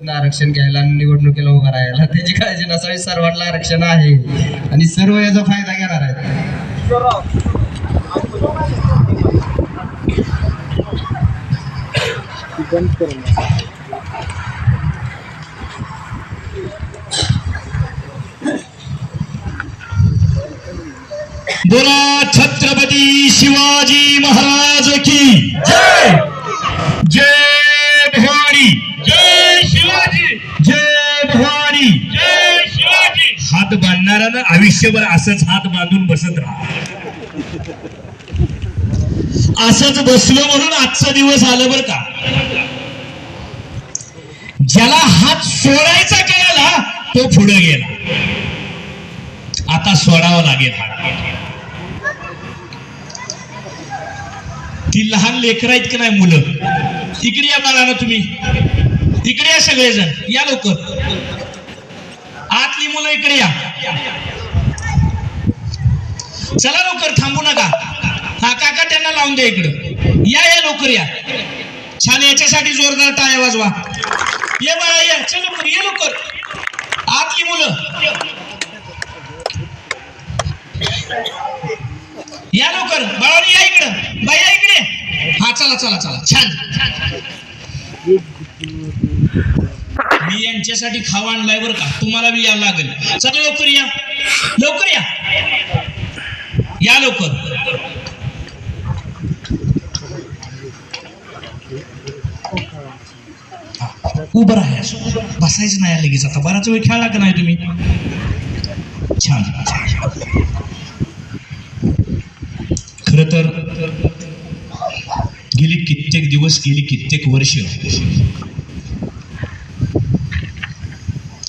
आरक्षण घ्यायला आणि निवडणुकीला उभं राहायला. त्याची काळजी नसावी सर्वांना आरक्षण आहे. आणि सर्व याचा फायदा घेणार आहेत. बोला छत्रपती शिवाजी महाराज की जय! हात बांधणारा ना आयुष्यभर असंच हात बांधून बसत राहा. असंच बसलो म्हणून आजचा दिवस आलं बरं का. ज्याला हात सोडायचा कळाला तो पुढे गेला. आता सोडावं लागेल हात. ती लहान लेकर आहेत की नाही मुलं? इकडे या बाळाला तुम्ही. इकडे या सगळेजण. या लोक आतली मुलं इकडे या. चला लवकर थांबू नका. हा काका त्यांना लावून द्या इकडं. या या लवकर या. छान याच्यासाठी जोरदार टाळ्या वाजवा. ये बाळा या. चल लवकर ये लवकर. आतली मुलं. या लवकर. बाळाने या इकडं. बाई या इकडे. हा चला चला चला. छान. मी यांच्यासाठी खावा आणलाय बरं का? तुम्हाला बी यावं लागेल. चला लवकर या. लवकर या. या लवकर. उभं राहा. बसायचं नाही लगेच आता. बराच वेळ खेळला का नाही तुम्ही? छान. खर तर गेली कित्येक दिवस गेली कित्येक वर्ष.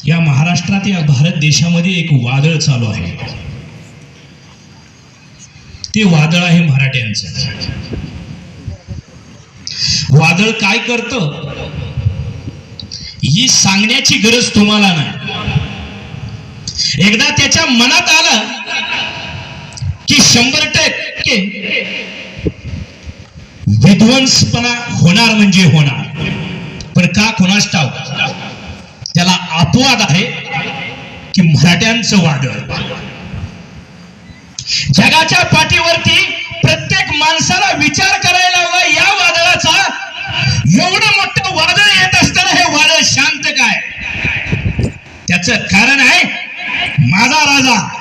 या महाराष्ट्रात या भारत देशामध्ये एक वादळ चालू आहे. ते वादळ आहे मराठ्यांचं. वादळ काय करत? ही सांगण्याची गरज तुम्हाला नाही. एकदा त्याच्या मनात आलं की शंभर टक्के विध्वंसपणा होणार म्हणजे होणार. पण का कोणास ठाव त्याला अपवाद आहे की मराठ्यांचं वादळ. जगाच्या पाठीवरती प्रत्येक माणसाला विचार करायला हवा या वादळाचा. एवढं मोठं वादळ येत असताना हे वादळ शांत काय? त्याच कारण आहे माझा राजा.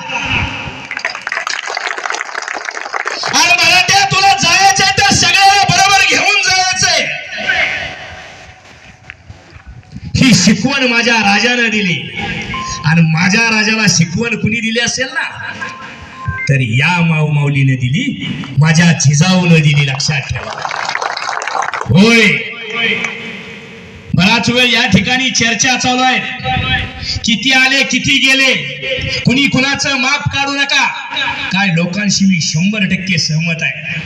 शिकवण माझ्या राजानं दिली. आणि माझ्या राजाला शिकवण कुणी दिली असेल ना? तर या माऊ माऊलीने दिली माझ्या जिजाऊनं दिली लक्षात ठेवा. होय. बराच वेळ या ठिकाणी चर्चा चालू आहे. किती आले किती गेले? कुणी कुणाचं माप काढू नका. काय लोकांशी मी शंभर टक्के सहमत आहे.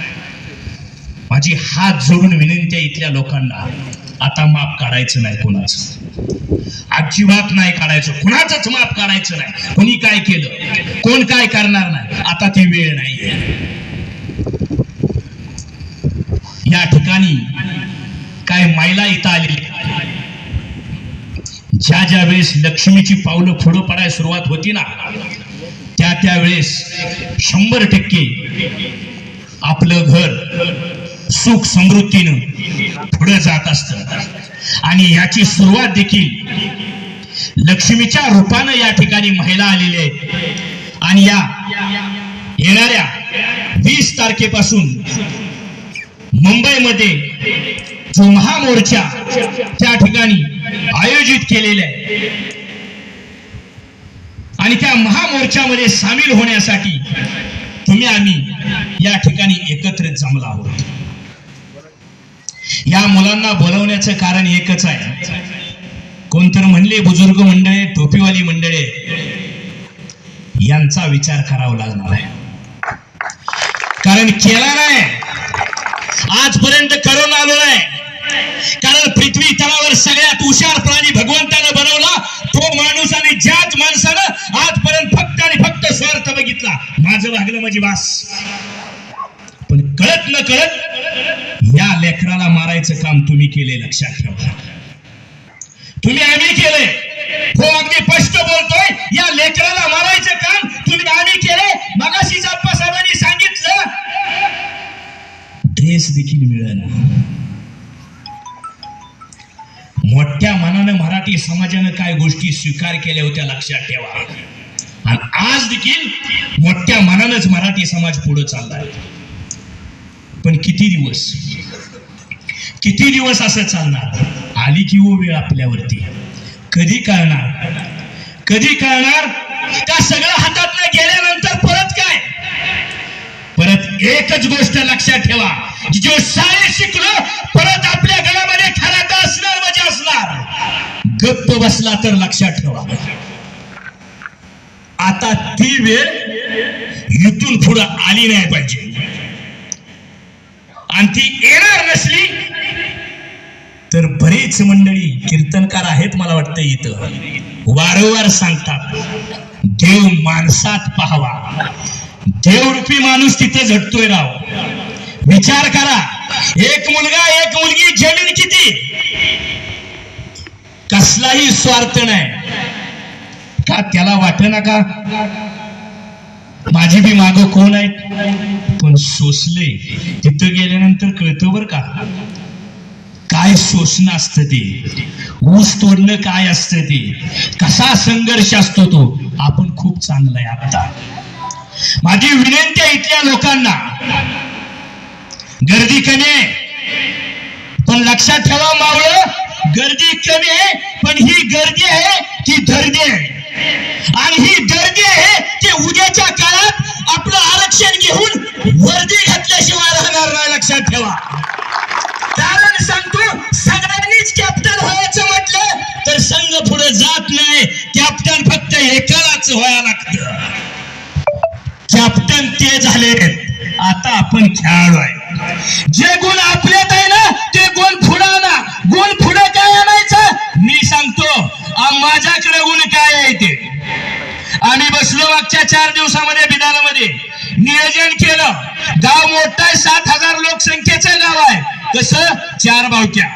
माझी हात जोडून विनंती आहे इथल्या लोकांना. आता माप काढायचं नाही कुणाचं. अजिबात नाही काढायचं. कुणाचंच माप काढायचं नाही. कुणी काय केलं? कोण काय करणार नाही? आता ती वेळ नाही या ठिकाणी काय मायला इथं आलेली ज्या ज्या वेळेस लक्ष्मीची पावलं पुढं पडायला सुरुवात होती ना त्या त्या वेळेस शंभर टक्के आपलं घर सुख समृद्धीनं पुढे जात असत. आणि याची सुरुवात देखील लक्ष्मीच्या रूपानं या ठिकाणी महिला आलेल्या आहेत आणि या येणाऱ्या वीस तारखेपासून मुंबईमध्ये जो महामोर्चा त्या ठिकाणी आयोजित केलेला आहे. आणि त्या महामोर्चामध्ये सामील होण्यासाठी तुम्ही आम्ही या ठिकाणी एकत्रित जमला आहोत. या मुलांना बोलवण्याचं कारण एकच आहे. कोणतर म्हणले बुजुर्ग मंडळे टोपीवाली मंडळे यांचा विचार करावा लागणार आहे. कारण केला नाही. आजपर्यंत करून आलो नाही. कारण पृथ्वी तलावर सगळ्यात हुशार प्राणी भगवंतानं बनवला. तो माणूस आणि ज्याच माणसानं आजपर्यंत फक्त आणि फक्त स्वार्थ बघितला. माझं वागलं म्हणजे वास. पण कळत न कळत या लेकराला मारायचं काम तुम्ही केले लक्षात ठेवा. तुम्ही आम्ही केले हो अगदी स्पष्ट बोलतोय या लेकराला मारायचं काम तुम्ही आम्ही केले मगाशी जप्पा साहेबांनी सांगितलं ड्रेस देखील मिळेना. मोठ्या मनानं मराठी समाजानं काय गोष्टी स्वीकार केल्या होत्या लक्षात ठेवा. आणि आज देखील मोठ्या मनानंच मराठी समाज पुढे चाललाय. पण किती दिवस? किती दिवस असं चालणार? आली की वो वेळ आपल्यावरती. कधी कळणार? कधी कळणार? का सगळं हातातनं गेल्यानंतर परत काय? परत एकच गोष्ट लक्षात ठेवा. जो सारे शिकलो परत आपल्या गळामध्ये खराटा असणार म्हणजे असणार. गप्प बसला तर लक्षात ठेवा. आता ती वेळ इथून पुढं आली नाही पाहिजे. आणि ती येणार नसली तर बरेच मंडळी कीर्तनकार आहेत मला वाटतं इथं. वारंवार सांगतात देव माणसात पाहावा. देवरूपी माणूस तिथे झटतोय राव. विचार करा एक मुलगा एक मुलगी जमीन किती? कसलाही स्वार्थ नाही. का त्याला वाटे ना का माझी बी माग कोण आहेत? पण सोसले तिथं गेल्यानंतर कळतं बर का. काय शोषण असतं ते? ऊस तोडणं काय असतं ते? कसा संघर्ष असतो तो? आपण खूप चांगला आहे आता. माझी विनंती आहे इथल्या लोकांना. गर्दी कमी आहे. पण लक्षात ठेवा मावळ गर्दी कमी आहे पण ही गर्दी आहे ती धर्दी आहे. आणि ही वर्दी घातल्याशिवाय राहणार नाही लक्षात ठेवा. कारण सांगतो सगळ्यांनीच कॅप्टन व्हायचं म्हटलं तर संघ पुढे जात नाही. कॅप्टन फक्त एकालाच व्हायला लागत. कॅप्टन ते झाले. आता आपण खेळाडू आहे. जे गुण आपल्यात आहे ना ते गुण पुढे आणा. गुण पुढे काय आणायचं? मी सांगतो माझ्याकडे गुण काय आहे ते? आम्ही बसलो मागच्या चार दिवसामध्ये बिदानामध्ये नियोजन केलं. गाव मोठं आहे सात हजार लोकसंख्येचं गाव आहे. कसं चार बावक्या.